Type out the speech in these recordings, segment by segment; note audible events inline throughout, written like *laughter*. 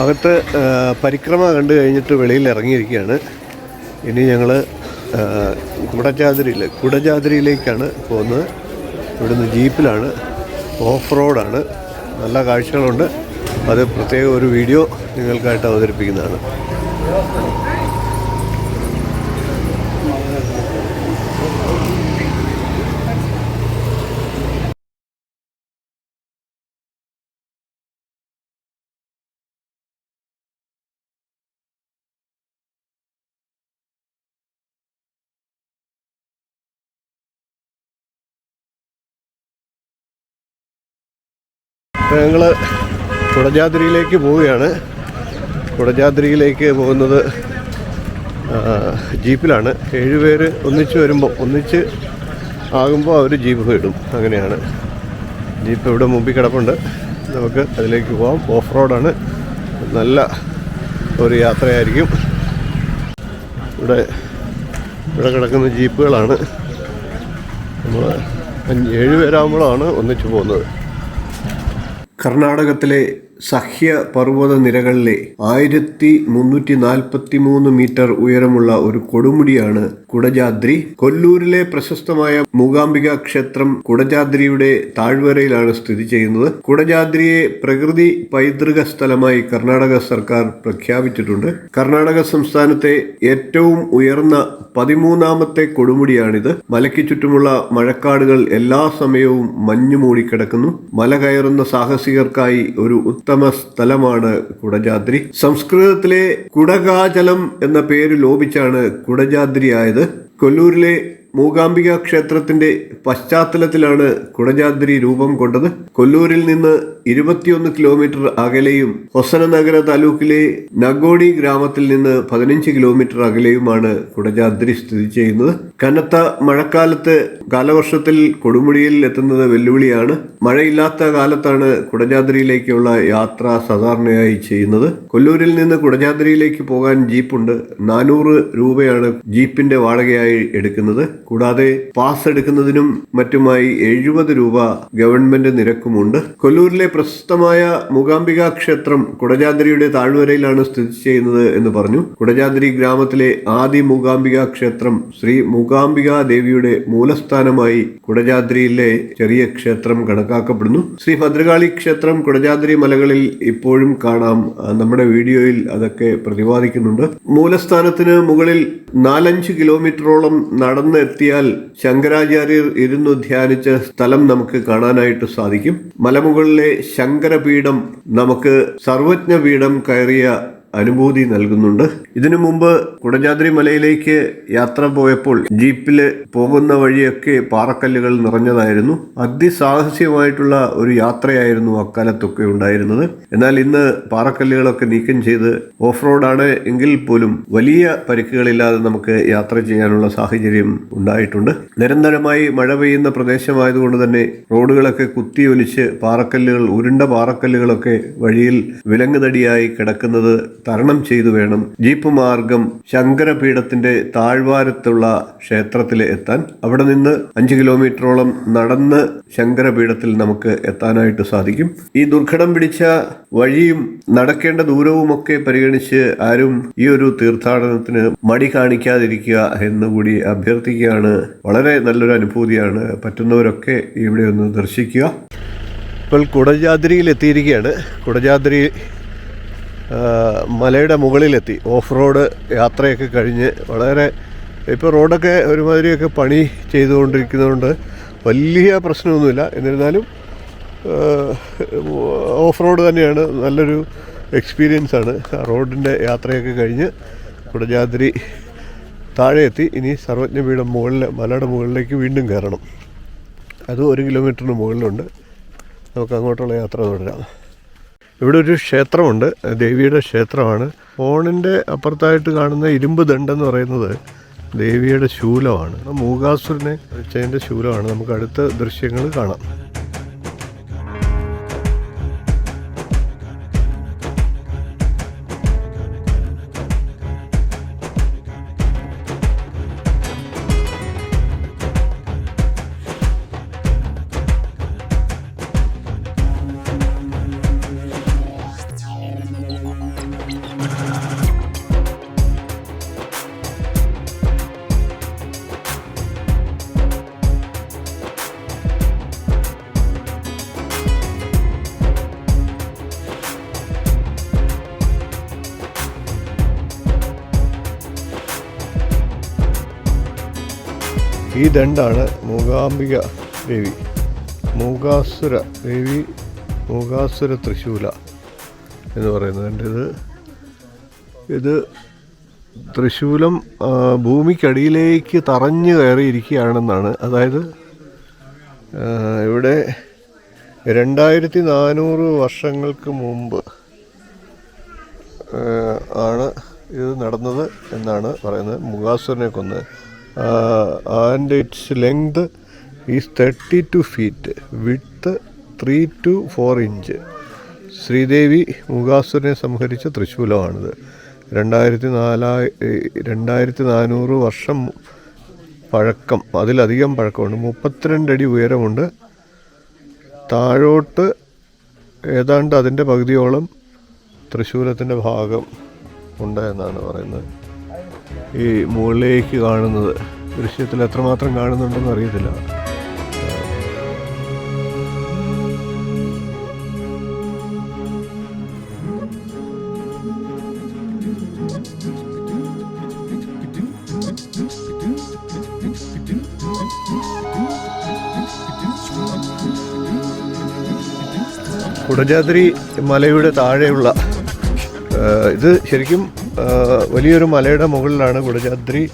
അകത്ത് പരിക്രമ കണ്ടു കഴിഞ്ഞിട്ട് വെളിയിൽ ഇറങ്ങിയിരിക്കുകയാണ്. ഇനി ഞങ്ങൾ കുടജാതിരിയിൽ കുടജാതിരിയിലേക്കാണ് പോകുന്നത്. ഇവിടുന്ന് ജീപ്പിലാണ് ഓഫ് റോഡാണ്. നല്ല കാഴ്ചകളുണ്ട്. അത് പ്രത്യേക ഒരു വീഡിയോ നിങ്ങൾക്കായിട്ട് അവതരിപ്പിക്കുന്നതാണ്. ഞങ്ങൾ കുടജാദ്രിയിലേക്ക് പോവുകയാണ്. കുടജാദ്രിയിലേക്ക് പോകുന്നത് ജീപ്പിലാണ്. ഏഴുപേര് ഒന്നിച്ച് വരുമ്പോൾ ഒന്നിച്ച് ആകുമ്പോൾ അവർ ജീപ്പ് ഇടും അങ്ങനെയാണ്. ജീപ്പ് ഇവിടെ മുമ്പിൽ കിടപ്പുണ്ട്. നമുക്ക് അതിലേക്ക് പോകാം ഓഫ് റോഡാണ് നല്ല ഒരു യാത്രയായിരിക്കും. ഇവിടെ ഇവിടെ കിടക്കുന്ന ജീപ്പുകളാണ്. നമ്മൾ അഞ്ച് ഏഴ് പേരാകുമ്പോഴാണ് ഒന്നിച്ച് പോകുന്നത്. കർണാടകത്തിലെ സഹ്യ പർവത നിരകളിലെ ആയിരത്തി മുന്നൂറ്റി നാൽപ്പത്തി മൂന്ന് മീറ്റർ ഉയരമുള്ള ഒരു കൊടുമുടിയാണ് കുടജാദ്രി. കൊല്ലൂരിലെ പ്രശസ്തമായ മൂകാംബിക ക്ഷേത്രം കുടജാദ്രിയുടെ താഴ്വരയിലാണ് സ്ഥിതി ചെയ്യുന്നത്. കുടജാദ്രിയെ പ്രകൃതി പൈതൃക സ്ഥലമായി കർണാടക സർക്കാർ പ്രഖ്യാപിച്ചിട്ടുണ്ട്. കർണാടക സംസ്ഥാനത്തെ ഏറ്റവും ഉയർന്ന പതിമൂന്നാമത്തെ കൊടുമുടിയാണിത്. മലയ്ക്ക് ചുറ്റുമുള്ള മഴക്കാടുകൾ എല്ലാ സമയവും മഞ്ഞു മൂടിക്കിടക്കുന്നു. മല കയറുന്ന സാഹസികർക്കായി ഒരു ഉത്തമ സ്ഥലമാണ് കുടജാദ്രി. സംസ്കൃതത്തിലെ കുടകാചലം എന്ന പേര് ലോപിച്ചാണ് കുടജാദ്രി ആയത് കൊല്ലൂരിലെ മൂകാംബിക ക്ഷേത്രത്തിന്റെ പശ്ചാത്തലത്തിലാണ് കുടജാദ്രി രൂപം കൊണ്ടത്. കൊല്ലൂരിൽ നിന്ന് ഇരുപത്തിയൊന്ന് കിലോമീറ്റർ അകലെയും ഹൊസനനഗര താലൂക്കിലെ നഗോഡി ഗ്രാമത്തിൽ നിന്ന് പതിനഞ്ച് കിലോമീറ്റർ അകലെയുമാണ് കുടജാദ്രി സ്ഥിതി ചെയ്യുന്നത്. കനത്ത മഴക്കാലത്ത് കാലവർഷത്തിൽ കൊടുമുടിയിൽ എത്തുന്നത് വെല്ലുവിളിയാണ്. മഴയില്ലാത്ത കാലത്താണ് കുടജാദ്രിയിലേക്കുള്ള യാത്ര സാധാരണയായി ചെയ്യുന്നത്. കൊല്ലൂരിൽ നിന്ന് കുടജാദ്രിയിലേക്ക് പോകാൻ ജീപ്പുണ്ട്. നാനൂറ് രൂപയാണ് ജീപ്പിന്റെ വാടകയായി എടുക്കുന്നത്. കൂടാതെ പാസ് എടുക്കുന്നതിനും മറ്റുമായി എഴുപത് രൂപ ഗവൺമെന്റ് നിരക്കുമുണ്ട്. കൊല്ലൂരിലെ പ്രശസ്തമായ മൂകാംബിക ക്ഷേത്രം കുടജാദ്രിയുടെ താഴ്വരയിലാണ് സ്ഥിതി ചെയ്യുന്നത് എന്ന് പറഞ്ഞു. കുടജാദ്രി ഗ്രാമത്തിലെ ആദി മൂകാംബിക ക്ഷേത്രം ശ്രീ മൂകാംബിക ദേവിയുടെ മൂലസ്ഥാനമായി കുടജാദ്രിയിലെ ചെറിയ ക്ഷേത്രം കണക്കാക്കപ്പെടുന്നു. ശ്രീ ഭദ്രകാളി ക്ഷേത്രം കുടജാദ്രി മലകളിൽ ഇപ്പോഴും കാണാം. നമ്മുടെ വീഡിയോയിൽ അതൊക്കെ പ്രതിപാദിക്കുന്നുണ്ട്. മൂലസ്ഥാനത്തിന് മുകളിൽ നാലഞ്ച് കിലോമീറ്ററോളം നടന്ന് എത്തിയാൽ ശങ്കരാചാര്യർ ഇരുന്നു ധ്യാനിച്ച സ്ഥലം നമുക്ക് കാണാനായിട്ട് സാധിക്കും. മലമുകളിലെ ശങ്കരപീഠം നമുക്ക് സർവജ്ഞ പീഠം കയറിയ അനുഭൂതി നൽകുന്നുണ്ട്. ഇതിനു മുമ്പ് കുടജാദ്രി മലയിലേക്ക് യാത്ര പോയപ്പോൾ ജീപ്പിൽ പോകുന്ന വഴിയൊക്കെ പാറക്കല്ലുകൾ നിറഞ്ഞതായിരുന്നു. അതിസാഹസ്യമായിട്ടുള്ള ഒരു യാത്രയായിരുന്നു അക്കാലത്തൊക്കെ ഉണ്ടായിരുന്നത്. എന്നാൽ ഇന്ന് പാറക്കല്ലുകളൊക്കെ നീക്കം ചെയ്ത് ഓഫ് റോഡാണ് എങ്കിൽ പോലും വലിയ പരിക്കുകളില്ലാതെ നമുക്ക് യാത്ര ചെയ്യാനുള്ള സാഹചര്യം ഉണ്ടായിട്ടുണ്ട്. നിരന്തരമായി മഴ പെയ്യുന്ന പ്രദേശമായതുകൊണ്ട് തന്നെ റോഡുകളൊക്കെ കുത്തിയൊലിച്ച് പാറക്കല്ലുകൾ ഉരുണ്ട പാറക്കല്ലുകളൊക്കെ വഴിയിൽ വിലങ്ങുതടിയായി കിടക്കുന്നത് തരണം ചെയ്തു വേണം ജീപ്പ് മാർഗം ശങ്കരപീഠത്തിന്റെ താഴ്വാരത്തുള്ള ക്ഷേത്രത്തിൽ എത്താൻ. അവിടെ നിന്ന് അഞ്ച് കിലോമീറ്ററോളം നടന്ന് ശങ്കരപീഠത്തിൽ നമുക്ക് എത്താനായിട്ട് സാധിക്കും. ഈ ദുർഘടം പിടിച്ച വഴിയും നടക്കേണ്ട ദൂരവുമൊക്കെ പരിഗണിച്ച് ആരും ഈ ഒരു തീർത്ഥാടനത്തിന് മടി കാണിക്കാതിരിക്കുക എന്നുകൂടി അഭ്യർത്ഥിക്കുകയാണ്. വളരെ നല്ലൊരു അനുഭൂതിയാണ് പറ്റുന്നവരൊക്കെ ഇവിടെ ഒന്ന് ദർശിക്കുക. ഇപ്പോൾ കുടജാദ്രിയിൽ എത്തിയിരിക്കുകയാണ് കുടജാദ്രി മലയുടെ മുകളിലെത്തി. ഓഫ് റോഡ് യാത്രയൊക്കെ കഴിഞ്ഞ് വളരെ ഇപ്പോൾ റോഡൊക്കെ ഒരുമാതിരിയൊക്കെ പണി ചെയ്തുകൊണ്ടിരിക്കുന്നതുകൊണ്ട് വലിയ പ്രശ്നമൊന്നുമില്ല. എന്നിരുന്നാലും ഓഫ് റോഡ് തന്നെയാണ് നല്ലൊരു എക്സ്പീരിയൻസ് ആണ്. റോഡിന്റെ യാത്രയൊക്കെ കഴിഞ്ഞ് കുടജാദ്രി താഴെ എത്തി ഇനി സർവജ്ഞപീഠം മുകളിൽ മലയുടെ മുകളിലേക്ക് വീണ്ടും കയറണം. അത് ഒരു കിലോമീറ്ററിന് മുകളിലുണ്ട്. നമുക്ക് അങ്ങോട്ടുള്ള യാത്ര തുടരാം. ഇവിടെ ഒരു ക്ഷേത്രമുണ്ട്. ദേവിയുടെ ക്ഷേത്രമാണ്. ഫോണിന്റെ അപ്പുറത്തായിട്ട് കാണുന്ന ഇരുമ്പ് ദണ്ടെന്ന് പറയുന്നത് ദേവിയുടെ ശൂലമാണ്. മൂകാസുരനെ വെച്ചതിന്റെ ശൂലമാണ്. നമുക്ക് അടുത്ത ദൃശ്യങ്ങൾ കാണാം. ഈ ദണ്ടാണ് മൂകാംബിക ദേവി. മൂകാസുര ദേവി മൂകാസുര തൃശൂല എന്ന് പറയുന്നത്. ഇത് ഇത് തൃശൂലം ഭൂമിക്കടിയിലേക്ക് തറഞ്ഞു കയറിയിരിക്കുകയാണെന്നാണ്. അതായത് ഇവിടെ രണ്ടായിരത്തി നാനൂറ് വർഷങ്ങൾക്ക് മുമ്പ് ആണ് ഇത് നടന്നത് എന്നാണ് പറയുന്നത്. മുഖാസുരനെ കൊന്ന് and its length is thirty two feet with three to four inch Sridevi മുഖാസുരനെ സംഹരിച്ച തൃശൂലമാണിത്. രണ്ടായിരത്തി നാലായി രണ്ടായിരത്തി നാനൂറ് വർഷം പഴക്കം അതിലധികം പഴക്കമുണ്ട്. മുപ്പത്തിരണ്ടടി ഉയരമുണ്ട്. താഴോട്ട് ഏതാണ്ട് അതിന്റെ പകുതിയോളം തൃശ്ശൂലത്തിന്റെ ഭാഗം ഉണ്ട് എന്നാണ് പറയുന്നത്. ഈ മുകളിലേക്ക് കാണുന്നത് ദൃശ്യത്തിൽ എത്രമാത്രം കാണുന്നുണ്ടെന്ന് അറിയത്തില്ല. കുടജാദ്രി മലയുടെ താഴെയുള്ള ഇത് ശരിക്കും വലിയൊരു മലയുടെ മുകളിലാണ് കുടജാദ്രി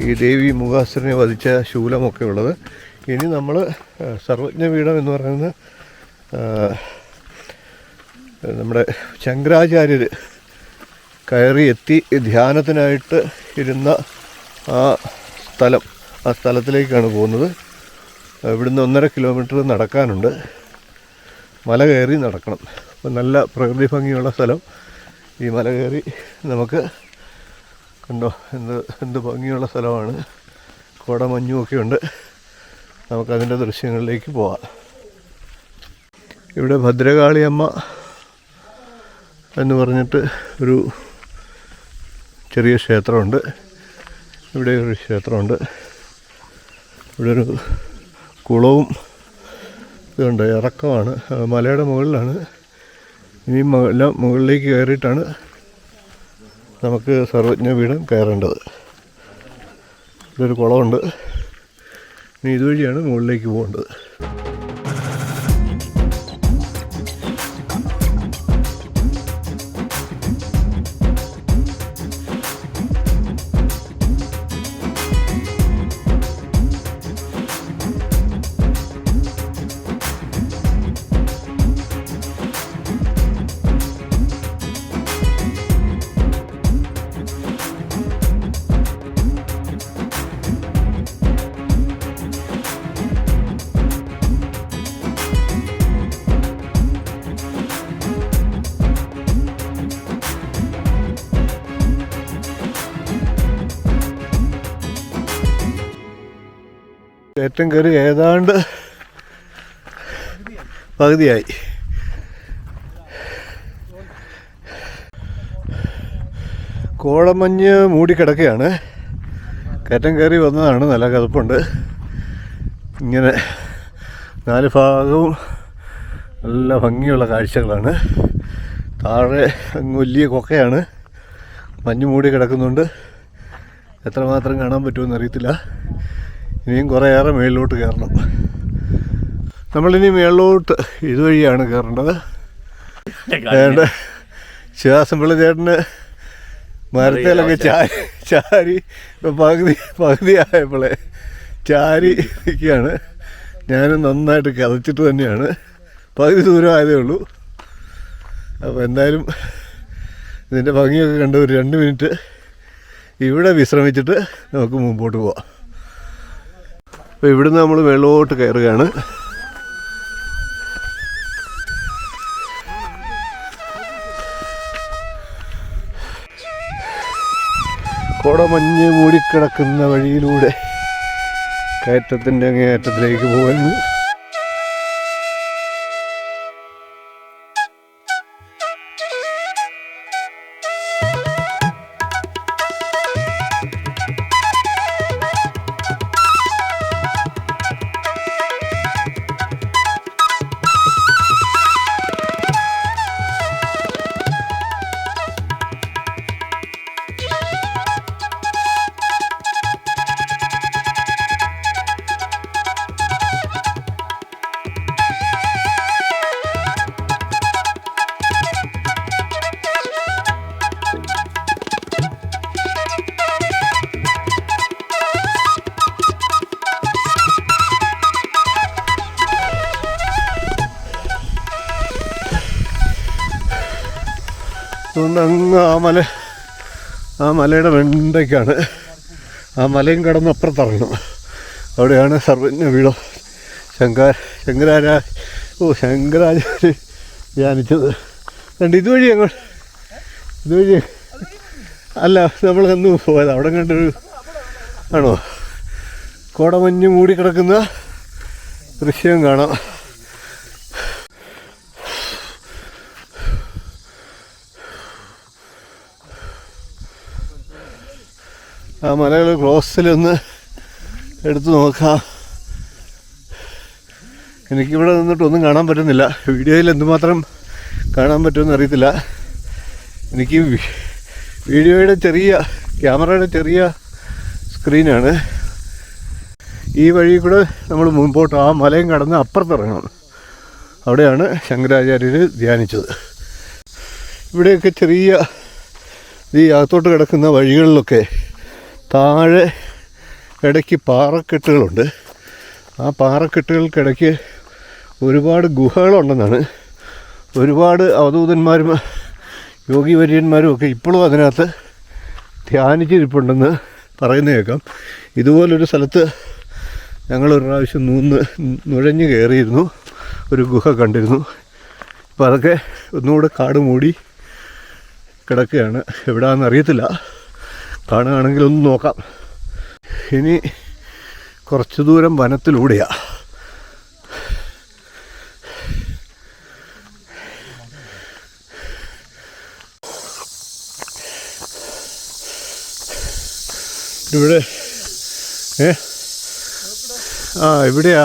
ഈ ദേവി മുഖാസുരനെ വധിച്ച ശൂലമൊക്കെ ഉള്ളത്. ഇനി നമ്മൾ സർവജ്ഞപീഠം എന്ന് പറയുന്നത് നമ്മുടെ ശങ്കരാചാര്യർ കയറി എത്തി ധ്യാനത്തിനായിട്ട് ഇരുന്ന ആ സ്ഥലം ആ സ്ഥലത്തിലേക്കാണ് പോകുന്നത്. ഇവിടുന്ന് ഒന്നര കിലോമീറ്റർ നടക്കാനുണ്ട്. മല കയറി നടക്കണം. നല്ല പ്രകൃതി ഭംഗിയുള്ള സ്ഥലം. ഈ മല കയറി നമുക്ക് കണ്ടോ എന്ത് എന്ത് ഭംഗിയുള്ള സ്ഥലമാണ്. കോട ഒക്കെ ഉണ്ട് നമുക്കതിന്റെ ദൃശ്യങ്ങളിലേക്ക് പോവാം. ഇവിടെ ഭദ്രകാളിയമ്മ എന്ന് പറഞ്ഞിട്ട് ഒരു ചെറിയ ക്ഷേത്രമുണ്ട്. ഇവിടെ ഒരു ക്ഷേത്രമുണ്ട്. ഇവിടെ ഒരു കുളവും ഇതുണ്ട്. ഇറക്കമാണ്. മലയുടെ മുകളിലാണ് ഇനി എല്ലാം മുകളിലേക്ക് കയറിയിട്ടാണ് നമുക്ക് സർവജ്ഞ പീഠം കയറേണ്ടത്. ഇതൊരു കുളമുണ്ട്. ഇനി ഇതുവഴിയാണ് മുകളിലേക്ക് പോകേണ്ടത്. കയറ്റം കയറി ഏതാണ്ട് പകുതിയായി. കോടമഞ്ഞ് മൂടിക്കിടക്കുകയാണ് കയറ്റം കയറി വന്നതാണ്. നല്ല കതപ്പുണ്ട് ഇങ്ങനെ നാല് ഭാഗവും നല്ല ഭംഗിയുള്ള കാഴ്ചകളാണ്. താഴെ വലിയ കൊക്കയാണ്. മഞ്ഞ് മൂടി കിടക്കുന്നുണ്ട്. എത്രമാത്രം കാണാൻ പറ്റുമെന്ന് അറിയത്തില്ല. ഇനിയും കുറേയേറെ മേളിലോട്ട് കയറണം. നമ്മളിനി മേളിലോട്ട് ഇതുവഴിയാണ് കയറേണ്ടത്. വേണ്ട. ശിവാസമ്പിള്ള ചേട്ടന് മരത്തിലൊക്കെ ചാരി ചാരി ഇപ്പൊ പകുതി പകുതി ചാരി നിൽക്കുകയാണ്. ഞാൻ നന്നായിട്ട് കതച്ചിട്ട് തന്നെയാണ്. പകുതി ദൂരം ആയതേ ഉള്ളൂ. അപ്പോൾ എന്തായാലും ഇതിന്റെ ഭംഗിയൊക്കെ കണ്ട് ഒരു രണ്ട് മിനിറ്റ് ഇവിടെ വിശ്രമിച്ചിട്ട് നമുക്ക് മുമ്പോട്ട് പോവാം. അപ്പോൾ ഇവിടുന്ന് നമ്മൾ വെള്ളോട്ട് കയറുകയാണ്. കോടമഞ്ഞ് മൂടിക്കിടക്കുന്ന വഴിയിലൂടെ കയറ്റത്തിന്റെ അങ്ങേയറ്റത്തിലേക്ക് പോകുന്നു. അതുകൊണ്ട് അങ്ങ് ആ മല ആ മലയുടെ വെണ്ടയ്ക്കാണ്. ആ മലയും കടന്ന് അപ്പുറത്തിറങ്ങണം അവിടെയാണ് സർവജ്ഞ വീടം ശങ്കര ശങ്കരാചാര്യ ഓ ശങ്കരാചാര്യ ധ്യാനിച്ചത്. രണ്ട് ഇതുവഴി അങ്ങോട്ട് ഇതുവഴി അല്ല നമ്മൾ അന്ന് പോയത് അവിടെ കണ്ടൊരു ആണോ? കോടമഞ്ഞ് മൂടിക്കിടക്കുന്ന ദൃശ്യം കാണാം. ആ മലകൾ ക്ലോസിലൊന്ന് എടുത്തു നോക്കാം. എനിക്കിവിടെ നിന്നിട്ടൊന്നും കാണാൻ പറ്റുന്നില്ല. വീഡിയോയിൽ എന്തുമാത്രം കാണാൻ പറ്റുമെന്ന് അറിയത്തില്ല. എനിക്ക് വീഡിയോയുടെ ചെറിയ ക്യാമറയുടെ ചെറിയ സ്ക്രീനാണ്. ഈ വഴി കൂടെ നമ്മൾ മുമ്പോട്ട് ആ മലയും കടന്ന് അപ്പുറത്തിറങ്ങണം. അവിടെയാണ് ശങ്കരാചാര്യർ ധ്യാനിച്ചത്. ഇവിടെയൊക്കെ ചെറിയ ഈ അകത്തോട്ട് കിടക്കുന്ന വഴികളിലൊക്കെ താഴെ ഇടയ്ക്ക് പാറക്കെട്ടുകളുണ്ട്. ആ പാറക്കെട്ടുകൾക്കിടയ്ക്ക് ഒരുപാട് ഗുഹകളുണ്ടെന്നാണ്. ഒരുപാട് അവധൂതന്മാരും യോഗിവര്യന്മാരും ഒക്കെ ഇപ്പോഴും അതിനകത്ത് ധ്യാനിച്ചിരിപ്പുണ്ടെന്ന് പറയുന്ന കേൾക്കാം. ഇതുപോലൊരു സ്ഥലത്ത് ഞങ്ങളൊരു പ്രാവശ്യം നൂന്ന് നുഴഞ്ഞു കയറിയിരുന്നു. ഒരു ഗുഹ കണ്ടിരുന്നു. അപ്പോൾ അതൊക്കെ ഒന്നുകൂടെ കാട് മൂടി കിടക്കുകയാണ്. എവിടെയാണെന്ന് അറിയത്തില്ല. കാണുകയാണെങ്കിൽ ഒന്ന് നോക്കാം. ഇനി കുറച്ച് ദൂരം വനത്തിലൂടെയാണ് ഇവിടെ ഏ? ആ ഇവിടെയാ.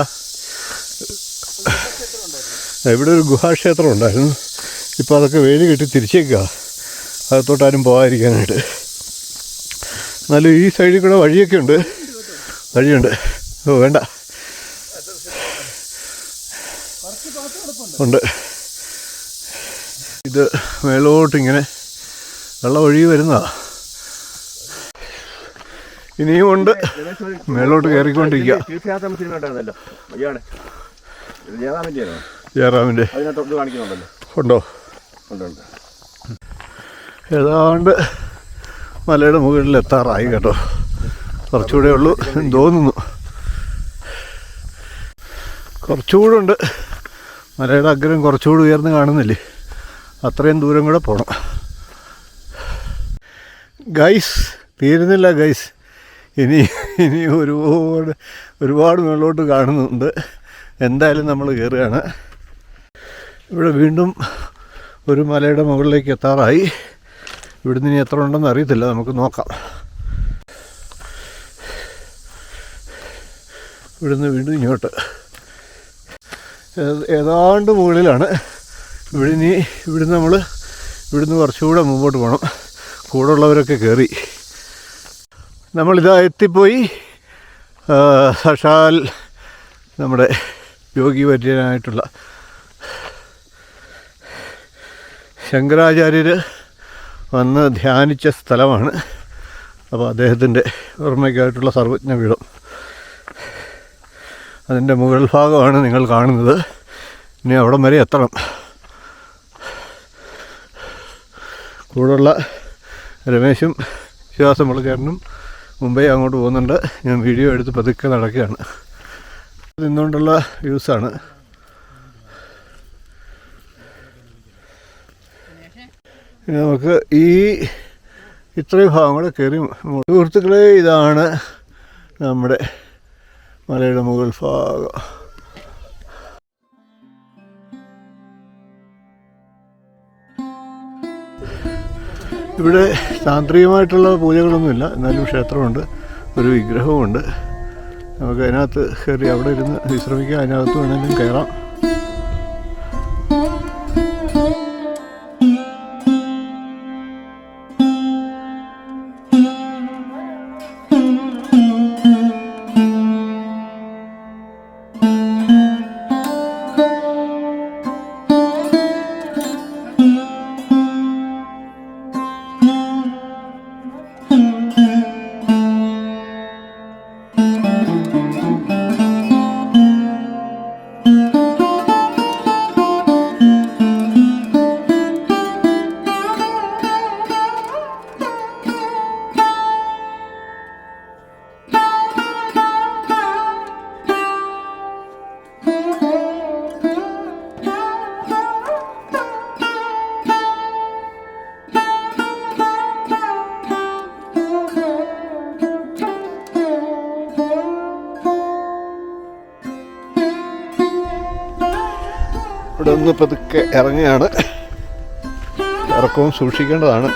ഇവിടെ ഒരു ഗുഹാക്ഷേത്രം ഉണ്ടായിരുന്നു. ഇപ്പോൾ അതൊക്കെ വേലി കെട്ടി തിരിച്ചേക്കുക അകത്തോട്ടാരും പോകാതിരിക്കാനായിട്ട് എന്നാലും ഈ സൈഡിൽ കൂടെ വഴിയൊക്കെ ഉണ്ട്. വഴിയുണ്ട്. ഓ വേണ്ട. ഉണ്ട്. ഇത് മേലോട്ട് ഇങ്ങനെ വെള്ളം ഒഴുകി വരുന്നതാ. ഇനിയും ഉണ്ട്. മേലോട്ട് കയറിക്കൊണ്ടിരിക്കുക ജയറാമിന്റെ ഉണ്ട്. ഏതാണ്ട് മലയുടെ മുകളിൽ എത്താറായി കേട്ടോ. കുറച്ചുകൂടെ ഉള്ളൂ തോന്നുന്നു. കുറച്ചുകൂടെ ഉണ്ട്. മലയുടെ അഗ്രം കുറച്ചുകൂടി ഉയർന്ന് കാണുന്നില്ലേ? അത്രയും ദൂരം കൂടെ പോകണം ഗൈസ് തീരുന്നില്ല ഗൈസ്. ഇനി ഇനി ഒരുപാട് ഒരുപാട് മുകളിലോട്ട് കാണുന്നുണ്ട്. എന്തായാലും നമ്മൾ കയറുകയാണ്. ഇവിടെ വീണ്ടും ഒരു മലയുടെ മുകളിലേക്ക് എത്താറായി. ഇവിടുന്ന് ഇനി എത്ര ഉണ്ടെന്ന് അറിയത്തില്ല. നമുക്ക് നോക്കാം. ഇവിടുന്ന് വീണ്ടും ഇങ്ങോട്ട്. ഏതാണ്ട് മുകളിലാണ്. ഇവിടെ ഇനി ഇവിടുന്ന് നമ്മൾ ഇവിടുന്ന് കുറച്ചുകൂടെ മുമ്പോട്ട് പോകണം കൂടെ ഉള്ളവരൊക്കെ കയറി നമ്മളിതാ എത്തിപ്പോയി. സഷാൽ നമ്മുടെ യോഗി വര്യനായിട്ടുള്ള ശങ്കരാചാര്യർ വന്ന് ധ്യാനിച്ച സ്ഥലമാണ്. അപ്പോൾ അദ്ദേഹത്തിന്റെ ഓർമ്മയ്ക്കായിട്ടുള്ള സർവജ്ഞ പീഠം. അതിന്റെ മുകൾ ഭാഗമാണ് നിങ്ങൾ കാണുന്നത്. ഇനി അവിടം വരെ എത്തണം. കൂടുള്ള രമേശും വിശ്വാസം മുളക്കാരനും മുംബൈ അങ്ങോട്ട് പോകുന്നുണ്ട്. ഞാൻ വീഡിയോ എടുത്ത് പതുക്കെ നടക്കുകയാണ്. നിന്നുകൊണ്ടുള്ള വ്യൂസാണ്. ഇനി നമുക്ക് ഈ ഇത്രയും ഭാഗം കൂടെ കയറി സുഹൃത്തുക്കളെ ഇതാണ് നമ്മുടെ മലയുടെ മുകൾ ഭാഗം. ഇവിടെ താന്ത്രികമായിട്ടുള്ള പൂജകളൊന്നുമില്ല. എന്നാലും ക്ഷേത്രമുണ്ട്. ഒരു വിഗ്രഹവുമുണ്ട്. നമുക്ക് അതിനകത്ത് കയറി അവിടെ ഇരുന്ന് വിശ്രമിക്കാം. അതിനകത്ത് വേണമെങ്കിലും കയറാം. ഇറങ്ങുകയാണ് ഇറക്കവും സൂക്ഷിക്കേണ്ടതാണ്.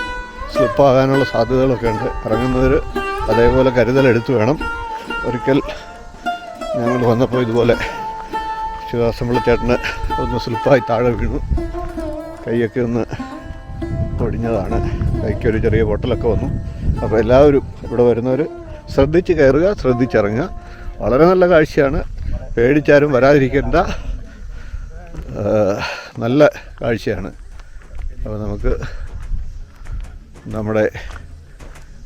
സ്ലിപ്പാകാനുള്ള സാധ്യതകളൊക്കെ ഉണ്ട് ഇറങ്ങുന്നവർ അതേപോലെ കരുതലെടുത്ത് വേണം. ഒരിക്കൽ ഞങ്ങൾ വന്നപ്പോൾ ഇതുപോലെ ശിവദാസമ്പിള്ള ചേട്ടന് ഒന്ന് സ്ലിപ്പായി താഴെ വീണു. കൈയൊക്കെ ഒന്ന് ഒടിഞ്ഞതാണ് കൈക്കൊരു ചെറിയ പൊട്ടലൊക്കെ വന്നു. അപ്പോൾ എല്ലാവരും ഇവിടെ വരുന്നവർ ശ്രദ്ധിച്ച് കയറുക ശ്രദ്ധിച്ചിറങ്ങുക. വളരെ നല്ല കാഴ്ചയാണ്. പേടിച്ചാരും വരാതിരിക്കേണ്ട. നല്ല കാഴ്ചയാണ്. അപ്പോൾ നമുക്ക് നമ്മുടെ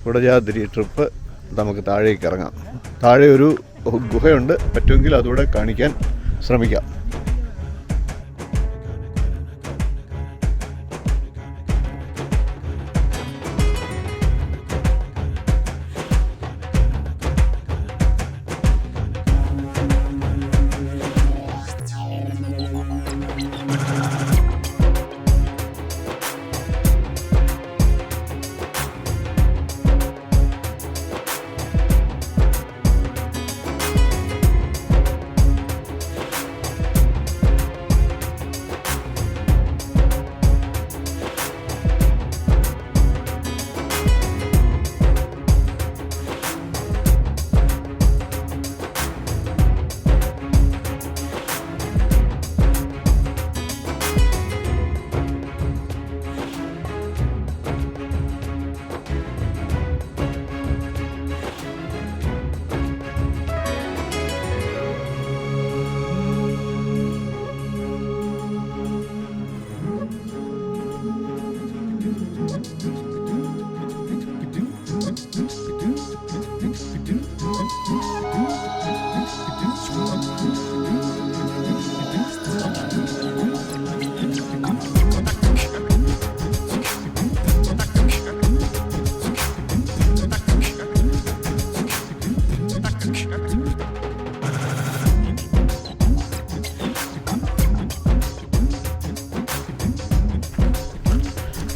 കുടജാതിരി ട്രിപ്പ് നമുക്ക് താഴേക്ക് ഇറങ്ങാം. താഴെ ഒരു ഗുഹയുണ്ട്. പറ്റുമെങ്കിൽ അതുകൂടെ കാണിക്കാൻ ശ്രമിക്കാം.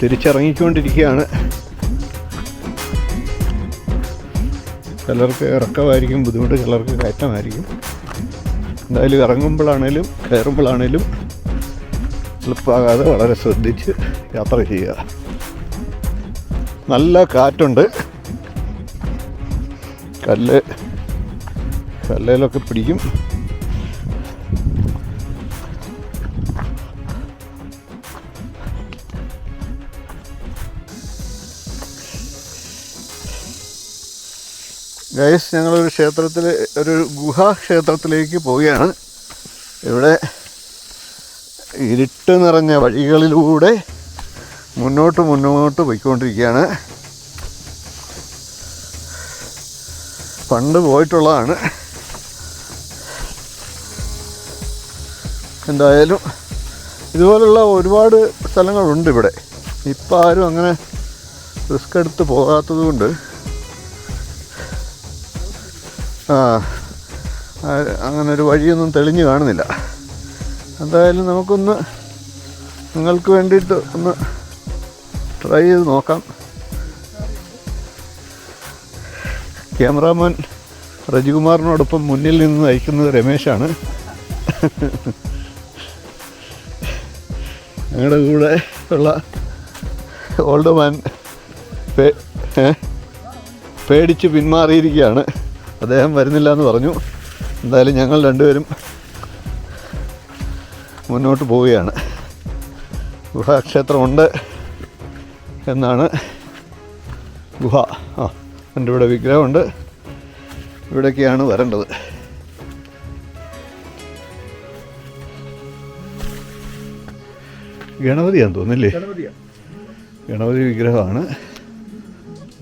തിരിച്ചിറങ്ങിക്കൊണ്ടിരിക്കുകയാണ്. ചിലർക്ക് ഇറക്കമായിരിക്കും ബുദ്ധിമുട്ട് ചിലർക്ക് കയറ്റമായിരിക്കും. എന്തായാലും ഇറങ്ങുമ്പോഴാണേലും കയറുമ്പോഴാണേലും സ്ലിപ്പാകാതെ വളരെ ശ്രദ്ധിച്ച് യാത്ര ചെയ്യുക. നല്ല കാറ്റുണ്ട്. കല്ല് കല്ലിലൊക്കെ പിടിക്കും. ഗൈസ് ഞങ്ങളൊരു ക്ഷേത്രത്തിൽ ഒരു ഗുഹാക്ഷേത്രത്തിലേക്ക് പോവുകയാണ്. ഇവിടെ ഇരുട്ട് നിറഞ്ഞ വഴികളിലൂടെ മുന്നോട്ട് മുന്നോട്ട് പോയിക്കൊണ്ടിരിക്കുകയാണ്. പണ്ട് പോയിട്ടുള്ളതാണ്. എന്തായാലും ഇതുപോലുള്ള ഒരുപാട് സ്ഥലങ്ങളുണ്ട് ഇവിടെ. ഇപ്പം ആരും അങ്ങനെ റിസ്ക് എടുത്ത് പോകാത്തത് കൊണ്ട് അങ്ങനെ ഒരു വഴിയൊന്നും തെളിഞ്ഞു കാണുന്നില്ല. എന്തായാലും നമുക്കൊന്ന് നിങ്ങൾക്ക് വേണ്ടിയിട്ട് ഒന്ന് ട്രൈ ചെയ്ത് നോക്കാം. ക്യാമറാമാൻ രജികുമാറിനോടൊപ്പം മുന്നിൽ നിന്ന് നയിക്കുന്നത് രമേശാണ്. ഞങ്ങളുടെ കൂടെ ഉള്ള ഓൾഡ് മാൻ? പേടിച്ച് പിന്മാറിയിരിക്കുകയാണ്. അദ്ദേഹം വരുന്നില്ല എന്ന് പറഞ്ഞു. എന്തായാലും ഞങ്ങൾ രണ്ടുപേരും മുന്നോട്ട് പോവുകയാണ്. ഗുഹാക്ഷേത്രമുണ്ട് എന്നാണ് ഗുഹ. ആ എന്റെ ഇവിടെ വിഗ്രഹമുണ്ട്. ഇവിടേക്കാണ് വരേണ്ടത്. ഗണപതിയാന്ന് തോന്നില്ലേ ഗണപതി വിഗ്രഹമാണ്.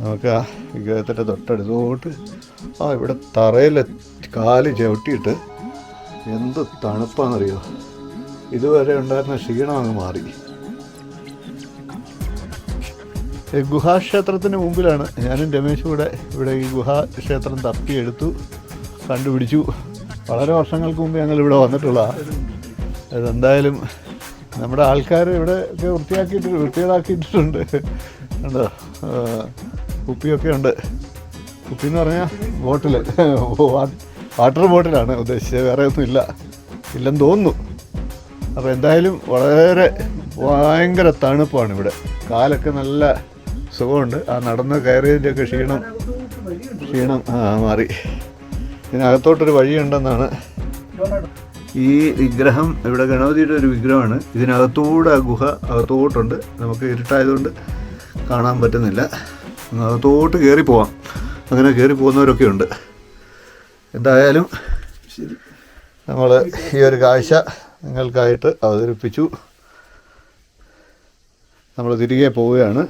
നമുക്ക് ആ വിഗ്രഹത്തിന്റെ തൊട്ടടുത്തോട്ട് ആ ഇവിടെ തറയിൽ കാൽ ചവിട്ടിയിട്ട് എന്ത് തണുപ്പാണെന്നറിയോ ഇതുവരെ ഉണ്ടായിരുന്ന ക്ഷീണം അങ്ങ് മാറി. ഗുഹാക്ഷേത്രത്തിന് മുമ്പിലാണ് ഞാനും രമേശും കൂടെ ഇവിടെ ഈ ഗുഹാക്ഷേത്രം തപ്പിയെടുത്തു കണ്ടുപിടിച്ചു. വളരെ വർഷങ്ങൾക്ക് മുമ്പ് ഞങ്ങൾ ഇവിടെ വന്നിട്ടുള്ളതാണ് അതെന്തായാലും നമ്മുടെ ആൾക്കാർ ഇവിടെ ഒക്കെ വൃത്തിയാക്കിയിട്ട് വൃത്തികേടാക്കിയിട്ടുണ്ട്. കണ്ടോ? കുപ്പിയൊക്കെ ഉണ്ട്. കുപ്പി എന്ന് പറഞ്ഞാൽ ബോട്ടിൽ വാട്ടർ ബോട്ടിലാണ് ഉദ്ദേശിച്ചത്. വേറെ ഒന്നും ഇല്ല. ഇല്ലെന്ന് തോന്നുന്നു. അപ്പോൾ എന്തായാലും വളരെ ഭയങ്കര തണുപ്പാണ് ഇവിടെ. കാലൊക്കെ നല്ല സുഖമുണ്ട്. ആ നടന്ന് കയറിയതിന്റെയൊക്കെ ക്ഷീണം ക്ഷീണം ആ മാറി. ഇതിനകത്തോട്ടൊരു വഴിയുണ്ടെന്നാണ്. ഈ വിഗ്രഹം ഇവിടെ ഗണപതിയുടെ ഒരു വിഗ്രഹമാണ്. ഇതിനകത്തൂടെ ആ ഗുഹ അകത്തോട്ടുണ്ട്. നമുക്ക് ഇരുട്ടായതുകൊണ്ട് കാണാൻ പറ്റുന്നില്ല. അകത്തോട്ട് കയറി പോവാം. അങ്ങനെ കയറി പോകുന്നവരൊക്കെ ഉണ്ട്. എന്തായാലും നമ്മൾ ഈ ഒരു കാഴ്ച നിങ്ങൾക്കായിട്ട് അവതരിപ്പിച്ചു. നമ്മൾ തിരികെ പോവുകയാണ്.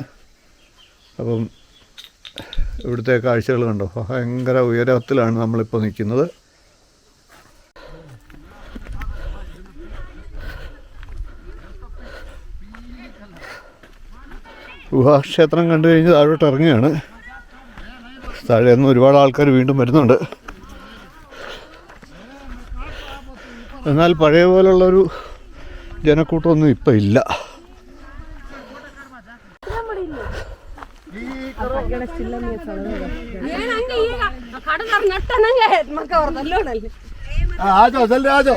അപ്പം ഇവിടുത്തെ കാഴ്ചകൾ കണ്ടോ? ഭയങ്കര ഉയരത്തിലാണ് നമ്മളിപ്പോൾ നിൽക്കുന്നത്. ഗുഹാക്ഷേത്രം കണ്ടു കഴിഞ്ഞ് താഴോട്ട് ഇറങ്ങുകയാണ് താഴെ നിന്ന് ഒരുപാട് ആൾക്കാർ വീണ്ടും വരുന്നുണ്ട് എന്നാൽ പഴയ പോലുള്ളൊരു ജനക്കൂട്ടമൊന്നും ഇപ്പം ഇല്ല ಏನಂಗೆ ಈಗ ಕಡದಾರ ನಟ್ಟನಂಗೆ ಮಕ್ಕ ಅವ್ರದಲ್ಲ ನೋಡಲ್ಲಿ ಆಜೋ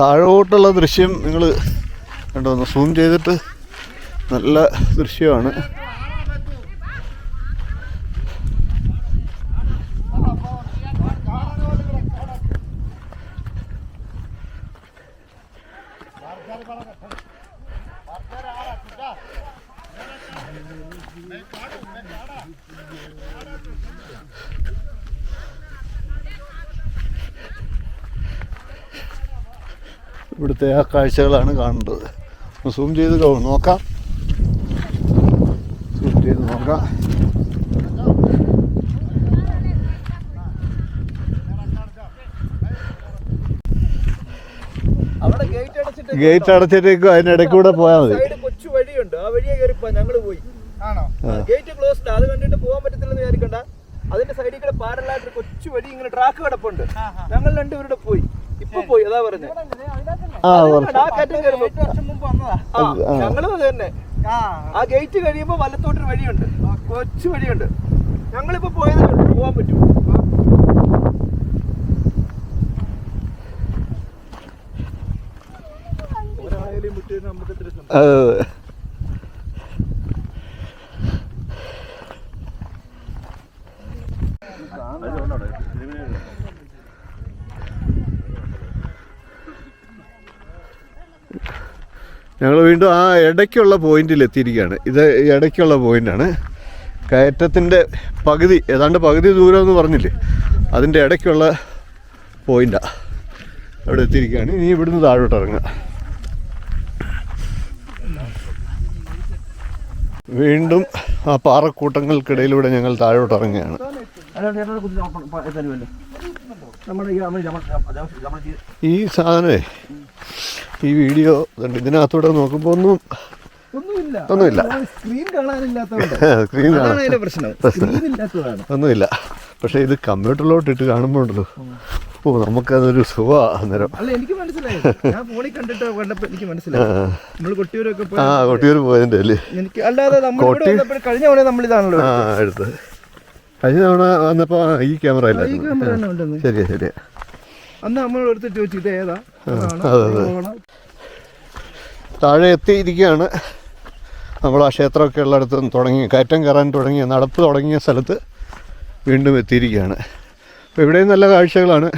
താഴോട്ടുള്ള ദൃശ്യം നിങ്ങൾ കണ്ടോ സൂം ചെയ്തിട്ട് നല്ല ദൃശ്യമാണ്. ഇവിടുത്തെ ആ കാഴ്ചകളാണ് കാണേണ്ടത് സൂം ചെയ്ത് നോക്കാം. സൂം ചെയ്ത് നോക്കാം. അവിടെ ഗേറ്റ് അടച്ചിട്ട് ഗേറ്റ് അടച്ചിട്ടേക്കും അതിനിടയ്ക്ക് കൂടെ പോയാൽ മതി. സൈഡ് കൊച്ചു വഴിയുണ്ട്. ആ വഴിയെ കയറിപ്പോ ഞങ്ങൾ പോയി. ആണോ? ഗേറ്റ് ക്ലോസ്ഡ് അത് കണ്ടിട്ട് പോകാൻ പറ്റത്തില്ലെന്ന് വിചാരിക്കണ്ട. അതിന്റെ സൈഡിൽ കൂടെ പാരലായിട്ട് കൊച്ചു വഴി ഇങ്ങനെ ട്രാക്ക് കിടപ്പുണ്ട്. ഞങ്ങൾ രണ്ടുപേരുടെ പോയി. ഇപ്പൊ പോയി. അതാ പറഞ്ഞത് ഞങ്ങളും അത് തന്നെ. ആ. ഗേറ്റ് കഴിയുമ്പോ വലത്തോട്ടൊരു വഴിയുണ്ട്. കൊച്ചു വഴിയുണ്ട്. ഞങ്ങളിപ്പോ പോയത് പോവാൻ പറ്റും. നമുക്ക് ഞങ്ങൾ വീണ്ടും ആ ഇടയ്ക്കുള്ള പോയിന്റിൽ എത്തിയിരിക്കുകയാണ്. ഇത് ഇടയ്ക്കുള്ള പോയിന്റാണ് കയറ്റത്തിന്റെ പകുതി ഏതാണ്ട് പകുതി ദൂരം എന്ന് പറഞ്ഞില്ലേ? അതിന്റെ ഇടയ്ക്കുള്ള പോയിന്റാണ് അവിടെ എത്തിയിരിക്കുകയാണ്. ഇനി ഇവിടുന്ന് താഴോട്ട് ഇറങ്ങുക. വീണ്ടും ആ പാറക്കൂട്ടങ്ങൾക്കിടയിലൂടെ ഞങ്ങൾ താഴോട്ട് ഇറങ്ങുകയാണ്. ഈ സാധനമേ ഈ വീഡിയോ. ഇതിനകത്തൂടെ നോക്കുമ്പോൾ ഒന്നും ഒന്നുമില്ല. ഒന്നുമില്ല. സ്ക്രീൻ *laughs* അതിന്റെ പ്രശ്നം. ഒന്നുമില്ല. പക്ഷേ ഇത് കമ്പ്യൂട്ടറിലോട്ട് ഇട്ട് കാണുമ്പോൾ ഉണ്ടല്ലോ ഓ നമുക്കതൊരു സുഖ അന്നേരം. അല്ല എനിക്ക് മനസ്സിലായി. ഞാൻ ഫോണിൽ കണ്ടിട്ട് കണ്ടപ്പോൾ എനിക്ക് മനസ്സിലായി. നമ്മൾ കൊട്ടിയൂരൊക്കെ ആ കൊട്ടിയൂർ പോയതിന്റെ അല്ലേ? എനിക്ക് അല്ലാതെ നമ്മൾ ഇവിടെ വന്നപ്പോൾ കഴിഞ്ഞ തവണ നമ്മൾ ഇതാണല്ലോ എടുത്ത് കഴിഞ്ഞ തവണ വന്നപ്പോൾ ഈ ക്യാമറ ഇല്ലായിരുന്നു. ഉണ്ടെന്ന്. ശരിയാ ശരിയാ. അന്ന് നമ്മൾ എടുത്തിട്ട് വെച്ചു ഇത് ഏതാ. താഴെ എത്തിയിരിക്കുകയാണ്. നമ്മൾ ആ ക്ഷേത്രമൊക്കെ ഉള്ളിടത്ത് തുടങ്ങി കയറ്റം കയറാൻ തുടങ്ങിയ നടപ്പ് തുടങ്ങിയ സ്ഥലത്ത് വീണ്ടും എത്തിയിരിക്കുകയാണ്. അപ്പോൾ ഇവിടെയും നല്ല കാഴ്ചകളാണ്.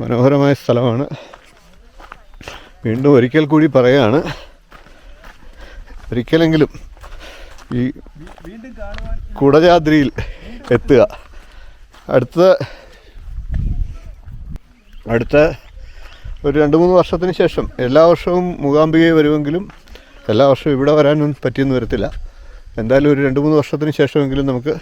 മനോഹരമായ സ്ഥലമാണ്. വീണ്ടും ഒരിക്കൽ കൂടി പറയുകയാണ്. ഒരിക്കലെങ്കിലും ഈ കുടജാദ്രിയിൽ എത്തുക. അടുത്ത അടുത്ത ഒരു രണ്ട് മൂന്ന് വർഷത്തിന് ശേഷം എല്ലാ വർഷവും മൂകാംബികയെ വരുമെങ്കിലും എല്ലാ വർഷവും ഇവിടെ വരാനൊന്നും പറ്റിയെന്ന് വരത്തില്ല. എന്തായാലും ഒരു രണ്ട് മൂന്ന് വർഷത്തിന് ശേഷമെങ്കിലും നമുക്ക്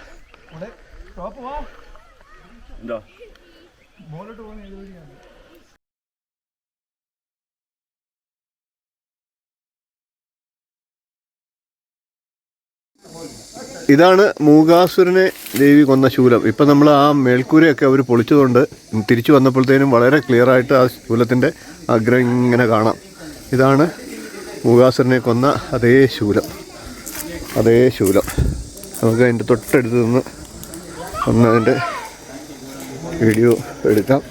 ഇതാണ് മൂകാസുരനെ ദേവി കൊന്ന ശൂലം. ഇപ്പം നമ്മൾ ആ മേൽക്കൂരയൊക്കെ അവർ പൊളിച്ചതുകൊണ്ട് തിരിച്ചു വന്നപ്പോഴത്തേനും വളരെ ക്ലിയർ ആയിട്ട് ആ ശൂലത്തിന്റെ അഗ്രം ഇങ്ങനെ കാണാം. ഇതാണ് മൂകാസുരനെ കൊന്ന അതേ ശൂലം. അതേ ശൂലം. നമുക്ക് അതിന്റെ തൊട്ടടുത്ത് നിന്ന് ഒന്ന് അതിന്റെ വീഡിയോ എടുക്കാം.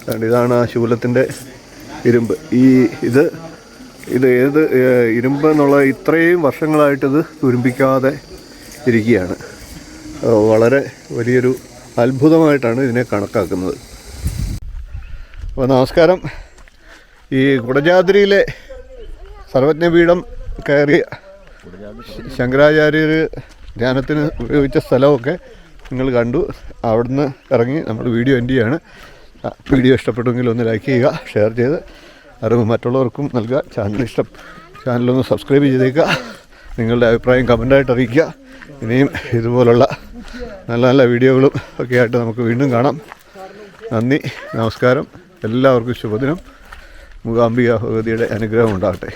അതുകൊണ്ട് ഇതാണ് ആ ശൂലത്തിന്റെ ഇരുമ്പ്. ഈ ഇത് ഇത് ഏത് ഇരുമ്പ് എന്നുള്ള ഇത്രയും വർഷങ്ങളായിട്ട് ഇത് തുരുമ്പിക്കാതെ ഇരിക്കുകയാണ്. വളരെ വലിയൊരു അത്ഭുതമായിട്ടാണ് ഇതിനെ കണക്കാക്കുന്നത്. അപ്പോൾ നമസ്കാരം. ഈ കുടജാദ്രിയിലെ സർവജ്ഞപീഠം കയറിയ ശങ്കരാചാര്യർ ധ്യാനത്തിന് ഉപയോഗിച്ച സ്ഥലമൊക്കെ നിങ്ങൾ കണ്ടു. അവിടുന്ന് ഇറങ്ങി നമ്മൾ വീഡിയോ എൻഡ് ചെയ്യാണ്. വീഡിയോ ഇഷ്ടപ്പെട്ടെങ്കിൽ ഒന്ന് ലൈക്ക് ചെയ്യുക ഷെയർ ചെയ്ത്. അറിവ് മറ്റുള്ളവർക്കും നൽകുക. ചാനൽ ഇഷ്ടം ചാനലൊന്ന് സബ്സ്ക്രൈബ് ചെയ്തേക്കുക. നിങ്ങളുടെ അഭിപ്രായം കമന്റായിട്ട് അറിയിക്കുക. ഇനിയും ഇതുപോലുള്ള നല്ല നല്ല വീഡിയോകളും ഒക്കെ ആയിട്ട് നമുക്ക് വീണ്ടും കാണാം. നന്ദി നമസ്കാരം. എല്ലാവർക്കും ശുഭദിനം. മൂകാംബിക ഭഗവതിയുടെ അനുഗ്രഹം ഉണ്ടാകട്ടെ.